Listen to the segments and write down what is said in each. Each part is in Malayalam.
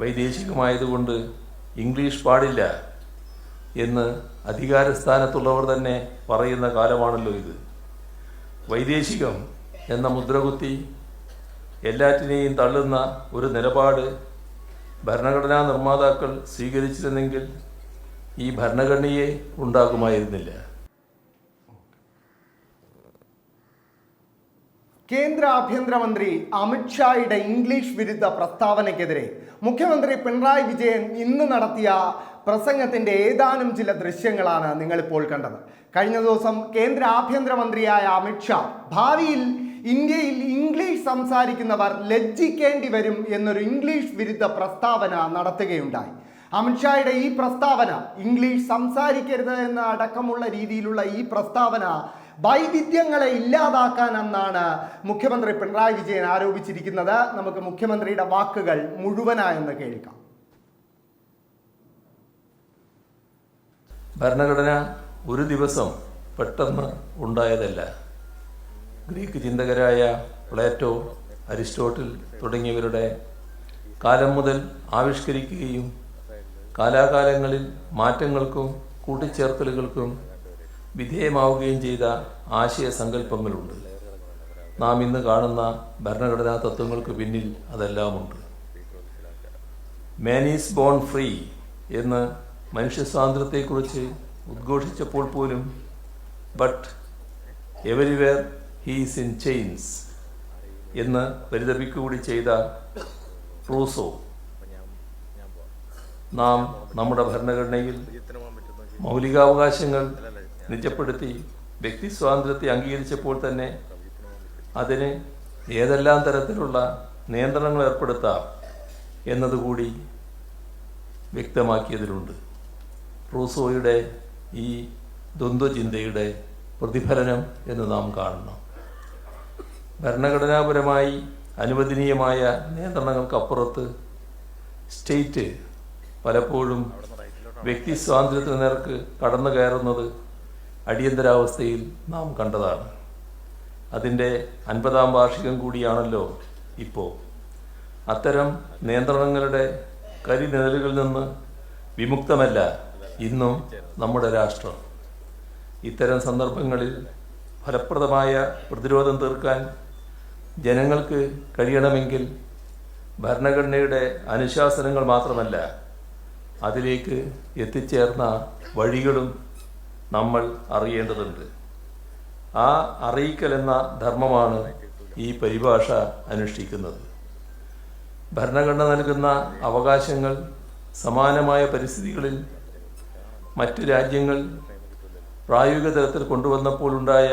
വൈദേശികമായതുകൊണ്ട് ഇംഗ്ലീഷ് പാടില്ല എന്ന് അധികാരസ്ഥാനത്തുള്ളവർ തന്നെ പറയുന്ന കാലമാണല്ലോ ഇത്. വൈദേശികം എന്ന മുദ്രകുത്തി എല്ലാറ്റിനെയും തള്ളുന്ന ഒരു നിലപാട് ഭരണഘടനാ നിർമ്മാതാക്കൾ സ്വീകരിച്ചിരുന്നെങ്കിൽ ഈ ഭരണഘടനയെ ഉണ്ടാകുമായിരുന്നില്ല. കേന്ദ്ര ആഭ്യന്തരമന്ത്രി അമിത്ഷായുടെ ഇംഗ്ലീഷ് വിരുദ്ധ പ്രസ്താവനയ്ക്കെതിരെ മുഖ്യമന്ത്രി പിണറായി വിജയൻ ഇന്ന് നടത്തിയ പ്രസംഗത്തിന്റെ ഏതാനും ചില ദൃശ്യങ്ങളാണ് നിങ്ങളിപ്പോൾ കണ്ടത്. കഴിഞ്ഞ ദിവസം കേന്ദ്ര ആഭ്യന്തരമന്ത്രിയായ അമിത്ഷാ ഭാവിയിൽ ഇന്ത്യയിൽ ഇംഗ്ലീഷ് സംസാരിക്കുന്നവർ ലജ്ജിക്കേണ്ടി വരും എന്നൊരു ഇംഗ്ലീഷ് വിരുദ്ധ പ്രസ്താവന നടത്തുകയുണ്ടായി. അമിത്ഷായുടെ ഈ പ്രസ്താവന ഇംഗ്ലീഷ് സംസാരിക്കരുത് എന്ന അടക്കമുള്ള രീതിയിലുള്ള ഈ പ്രസ്താവന വൈവിധ്യങ്ങളെ ഇല്ലാതാക്കാനെന്നാണ് മുഖ്യമന്ത്രി പിണറായി വിജയൻ ആരോപിച്ചിരിക്കുന്നത്. നമുക്ക് മുഖ്യമന്ത്രിയുടെ വാക്കുകൾ മുഴുവനായെന്ന് കേൾക്കാം. ഭരണഘടന ഒരു ദിവസം പെട്ടെന്ന് ഉണ്ടായതല്ല. ഗ്രീക്ക് ചിന്തകരായ പ്ലേറ്റോ അരിസ്റ്റോട്ടിൽ തുടങ്ങിയവരുടെ കാലം മുതൽ ആവിഷ്കരിക്കുകയും കാലാകാലങ്ങളിൽ മാറ്റങ്ങൾക്കും കൂട്ടിച്ചേർക്കലുകൾക്കും വിധേയമാവുകയും ചെയ്ത ആശയ സങ്കല്പങ്ങളുണ്ട്. നാം ഇന്ന് കാണുന്ന ഭരണഘടനാ തത്വങ്ങൾക്ക് പിന്നിൽ അതെല്ലാമുണ്ട്. മാൻ ഈസ് ബോൺ ഫ്രീ എന്ന് മനുഷ്യ സ്വാതന്ത്ര്യത്തെക്കുറിച്ച് ഉദ്ഘോഷിച്ചപ്പോൾ പോലും but everywhere he's in chains എന്ന് പരിതപിക്കുകൂടി ചെയ്ത റൂസോ നാം നമ്മുടെ ഭരണഘടനയിൽ മൗലികാവകാശങ്ങൾ നിജപ്പെടുത്തി വ്യക്തി സ്വാതന്ത്ര്യത്തെ അംഗീകരിച്ചപ്പോൾ തന്നെ അതിന് ഏതെല്ലാം തരത്തിലുള്ള നിയന്ത്രണങ്ങൾ ഏർപ്പെടുത്താം എന്നതുകൂടി വ്യക്തമാക്കിയതിലുണ്ട്. റൂസോയുടെ ഈ ദ്വന്ദ്വചിന്തയുടെ പ്രതിഫലനം എന്ന് നാം കാണണം. ഭരണഘടനാപരമായി അനുവദനീയമായ നിയന്ത്രണങ്ങൾക്കപ്പുറത്ത് സ്റ്റേറ്റ് പലപ്പോഴും വ്യക്തി സ്വാതന്ത്ര്യത്തിന് നേർക്ക് കടന്നു കയറുന്നത് അടിയന്തരാവസ്ഥയിൽ നാം കണ്ടതാണ്. അതിന്റെ അൻപതാം വാർഷികം കൂടിയാണല്ലോ ഇപ്പോൾ അത്തരം നിയന്ത്രണങ്ങളുടെ കരിനിഴലുകളിൽ നിന്ന് വിമുക്തമല്ല ഇന്നും നമ്മുടെ രാഷ്ട്രം. ഇത്തരം സന്ദർഭങ്ങളിൽ ഫലപ്രദമായ പ്രതിരോധം തീർക്കാൻ ജനങ്ങൾക്ക് കഴിയണമെങ്കിൽ ഭരണഘടനയുടെ അനുശാസനങ്ങൾ മാത്രമല്ല അതിലേക്ക് എത്തിച്ചേർന്ന വഴികളും നമ്മൾ അറിയേണ്ടതുണ്ട്. ആ അറിയിക്കൽ എന്ന ധർമ്മമാണ് ഈ പരിഭാഷ അനുഷ്ഠിക്കുന്നത്. ഭരണഘടന നൽകുന്ന അവകാശങ്ങൾ സമാനമായ പരിസ്ഥിതികളിൽ മറ്റു രാജ്യങ്ങൾ പ്രായോഗിക തലത്തിൽ കൊണ്ടുവന്നപ്പോൾ ഉണ്ടായ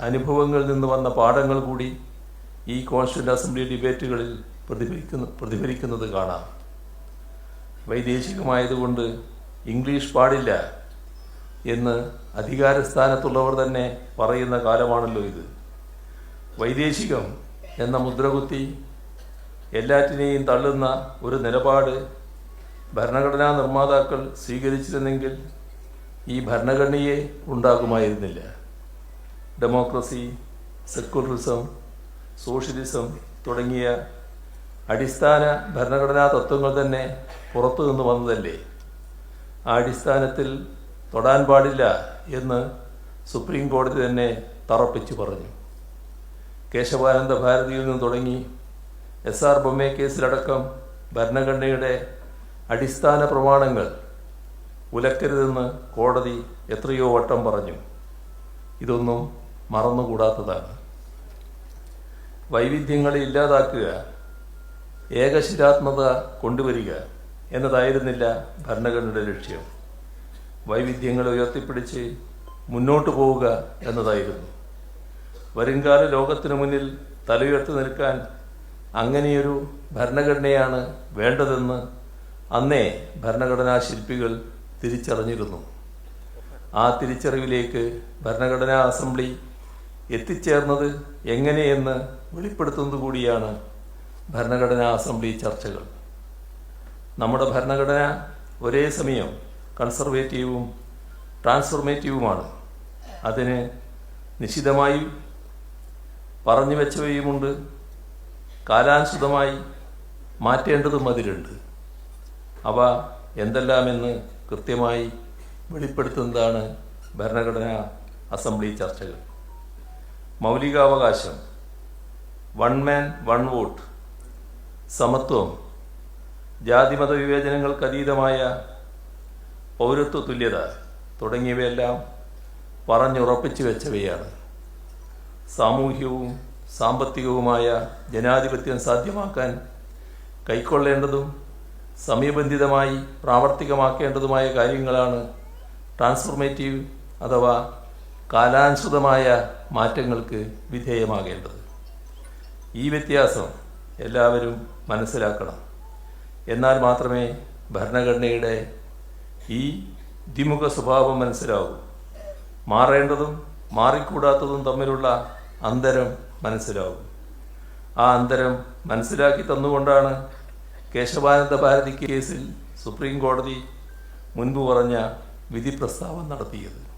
അനുഭവങ്ങളിൽ നിന്ന് വന്ന പാഠങ്ങൾ കൂടി ഈ കോൺസ്റ്റിറ്റ്യൂന്റ് അസംബ്ലി ഡിബേറ്റുകളിൽ പ്രതിഫലിക്കുന്നു പ്രതിഫലിക്കുന്നത് കാണാം. വൈദേശികമായതുകൊണ്ട് ഇംഗ്ലീഷ് പാടില്ല. എന്ന് അധികാരസ്ഥാനത്തുള്ളവർ തന്നെ പറയുന്ന കാലമാണല്ലോ ഇത്. വൈദേശികം എന്ന മുദ്രകുത്തി എല്ലാറ്റിനെയും തള്ളുന്ന ഒരു നിലപാട് ഭരണഘടനാ നിർമ്മാതാക്കൾ സ്വീകരിച്ചിരുന്നെങ്കിൽ ഈ ഭരണഘടനയെ ഉണ്ടാകുമായിരുന്നില്ല. ഡെമോക്രസി സെക്യുലറിസം സോഷ്യലിസം തുടങ്ങിയ അടിസ്ഥാന ഭരണഘടനാ തത്വങ്ങൾ തന്നെ പുറത്തു നിന്ന് വന്നതല്ലേ? ആ അടിസ്ഥാനത്തിൽ തൊടാൻ പാടില്ല എന്ന് സുപ്രീം കോടതി തന്നെ തറപ്പിച്ചു പറഞ്ഞു. കേശവാനന്ദ ഭാരതിയിൽ നിന്ന് തുടങ്ങി എസ് ആർ ബൊമ്മെ കേസിലടക്കം ഭരണഘടനയുടെ അടിസ്ഥാന പ്രമാണങ്ങൾ ഉലക്കരുതെന്ന് കോടതി എത്രയോ വട്ടം പറഞ്ഞു. ഇതൊന്നും മറന്നുകൂടാത്തതാണ്. വൈവിധ്യങ്ങളെ ഇല്ലാതാക്കുക ഏകശിരാത്മത കൊണ്ടുവരിക എന്നതായിരുന്നില്ല ഭരണഘടനയുടെ ലക്ഷ്യം. വൈവിധ്യങ്ങളെ ഉയർത്തിപ്പിടിച്ച് മുന്നോട്ട് പോവുക എന്നതായിരുന്നു. വരുംകാല ലോകത്തിനു മുന്നിൽ തലയുയർത്തി നിൽക്കാൻ അങ്ങനെയൊരു ഭരണഘടനയാണ് വേണ്ടതെന്ന് അന്നേ ഭരണഘടനാ ശില്പികൾ തിരിച്ചറിഞ്ഞിരുന്നു. ആ തിരിച്ചറിവിലേക്ക് ഭരണഘടനാ അസംബ്ലി എത്തിച്ചേർന്നത് എങ്ങനെയെന്ന് വെളിപ്പെടുത്തുന്നത് കൂടിയാണ് ഭരണഘടനാ അസംബ്ലി ചർച്ചകൾ. നമ്മുടെ ഭരണഘടന ഒരേ സമയം കൺസർവേറ്റീവും ട്രാൻസ്ഫോർമേറ്റീവുമാണ്. അതിന് നിശിതമായി പറഞ്ഞു വെച്ചവയുമുണ്ട്. കാലാനുസൃതമായി മാറ്റേണ്ടതും അതിലുണ്ട്. അവ എന്തെല്ലാമെന്ന് കൃത്യമായി വെളിപ്പെടുത്തുന്നതാണ് ഭരണഘടനാ അസംബ്ലി ചർച്ചകൾ. മൗലികാവകാശം വൺ മാൻ വൺ വോട്ട് സമത്വം ജാതിമത വിവേചനങ്ങൾക്ക് അതീതമായ പൗരത്വ തുല്യത തുടങ്ങിയവയെല്ലാം പറഞ്ഞുറപ്പിച്ചു വെച്ചവയാണ്. സാമൂഹ്യവും സാമ്പത്തികവുമായ ജനാധിപത്യം സാധ്യമാക്കാൻ കൈക്കൊള്ളേണ്ടതും സമയബന്ധിതമായി പ്രാവർത്തികമാക്കേണ്ടതുമായ കാര്യങ്ങളാണ് ട്രാൻസ്ഫോർമേറ്റീവ് അഥവാ കാലാനുസൃതമായ മാറ്റങ്ങൾക്ക് വിധേയമാകേണ്ടത്. ഈ വ്യത്യാസം എല്ലാവരും മനസ്സിലാക്കണം. എന്നാൽ മാത്രമേ ഭരണഘടനയുടെ ഈ ദ്വിമുഖ സ്വഭാവം മനസ്സിലാകും മാറേണ്ടതും മാറിക്കൂടാത്തതും തമ്മിലുള്ള അന്തരം മനസ്സിലാകും ആ അന്തരം മനസ്സിലാക്കി തന്നുകൊണ്ടാണ് കേശവാനന്ദ ഭാരതി കേസിൽ സുപ്രീം കോടതി മുൻപ് പറഞ്ഞ വിധി പ്രസ്താവം നടത്തിയത്.